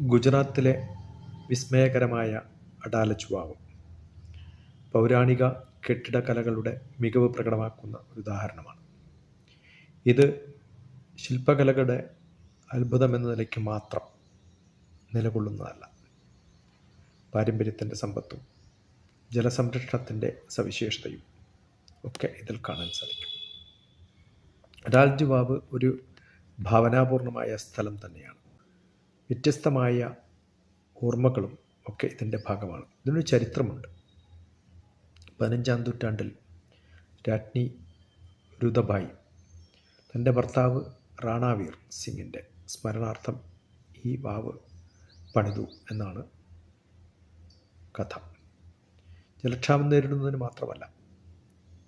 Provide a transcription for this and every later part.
ഗുജറാത്തിലെ വിസ്മയകരമായ അഡാലജ് വാവ് പൗരാണിക കെട്ടിടകലകളുടെ മികവ് പ്രകടമാക്കുന്ന ഒരു ഉദാഹരണമാണ്. ഇത് ശില്പകലകളുടെ അത്ഭുതമെന്ന നിലയ്ക്ക് മാത്രം നിലകൊള്ളുന്നതല്ല. പാരമ്പര്യത്തിന്റെ സമ്പത്തും ജലസംരക്ഷണത്തിന്റെ സവിശേഷതയും ഒക്കെ ഇതിൽ കാണാൻ സാധിക്കും. അഡാൽജ് വാവ് ഒരു ഭാവനാപൂർണമായ സ്ഥലം തന്നെയാണ്. വ്യത്യസ്തമായ ഓർമ്മകളും ഒക്കെ ഇതിന്റെ ഭാഗമാണ്. ഇതിനൊരു ചരിത്രമുണ്ട്. പതിനഞ്ചാം നൂറ്റാണ്ടിൽ രാജ്ഞി രുതബായി തന്റെ ഭർത്താവ് റാണാവീർ സിംഗിന്റെ സ്മരണാർത്ഥം ഈ വാവ് പണിതു എന്നാണ് കഥ. ജലക്ഷാമം നേരിടുന്നതിന് മാത്രമല്ല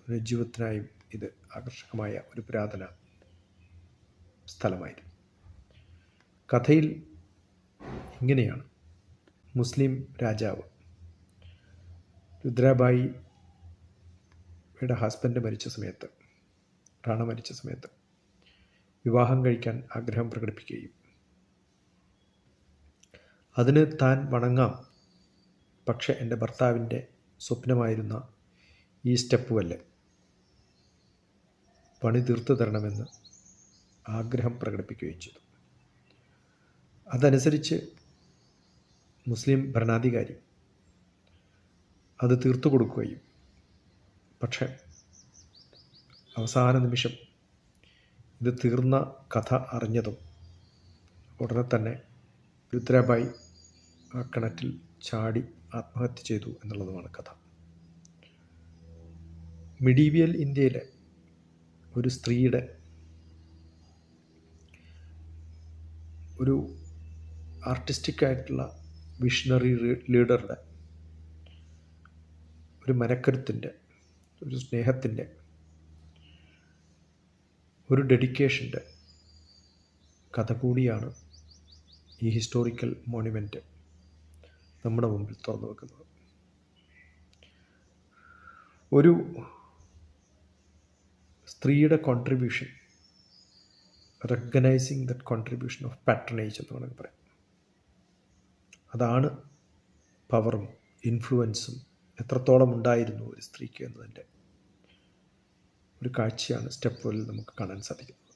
പുനരുജ്ജീവത്തിനായും ഇത് ആകർഷകമായ ഒരു പുരാതന സ്ഥലമായിരുന്നു. കഥയിൽ ഇങ്ങനെയാണ്. മുസ്ലിം രാജാവ് രുദ്രാബായിയുടെ ഹസ്ബൻഡ് മരിച്ച സമയത്ത് റാണ മരിച്ച സമയത്ത് വിവാഹം കഴിക്കാൻ ആഗ്രഹം പ്രകടിപ്പിക്കുകയും അതിന് താൻ വണങ്ങാം. പക്ഷെ എന്റെ ഭർത്താവിന്റെ സ്വപ്നമായിരുന്ന ഈ സ്റ്റെപ്പ് വല്ല് പണി തീർത്തു തരണമെന്ന് ആഗ്രഹം പ്രകടിപ്പിക്കുകയും ചെയ്തു. അതനുസരിച്ച് മുസ്ലിം ഭരണാധികാരി. അത് തീർത്തു കൊടുക്കുകയും. പക്ഷേ അവസാന നിമിഷം ഇത് തീർന്ന കഥ അറിഞ്ഞതും ഉടനെ തന്നെ രുദ്രാബായി ആ കിണറ്റിൽ ചാടി ആത്മഹത്യ ചെയ്തു എന്നുള്ളതുമാണ് കഥ. മിഡീവിയൽ ഇന്ത്യയിലെ ഒരു സ്ത്രീയുടെ ഒരു ആർട്ടിസ്റ്റിക് ആയിട്ടുള്ള വിഷണറി ലീഡറുടെ ഒരു മനക്കരുത്തിന്റെ ഒരു സ്നേഹത്തിന്റെ ഒരു ഡെഡിക്കേഷന്റെ കഥ കൂടിയാണ് ഈ ഹിസ്റ്റോറിക്കൽ മോണുമെന്റ് നമ്മുടെ മുമ്പിൽ തുറന്നു വെക്കുന്നത്. ഒരു സ്ത്രീയുടെ contribution recognising that contribution of patronage എന്ന് വേണമെങ്കിൽ പറയാം. അതാണ് പവറും ഇൻഫ്ലുവൻസും എത്രത്തോളം ഉണ്ടായിരുന്നു ഒരു സ്ത്രീക്ക് എന്നതിന്റെ ഒരു കാഴ്ചയാണ് സ്റ്റെപ്പ് വെല്ലിൽ നമുക്ക് കാണാൻ സാധിക്കുന്നത്.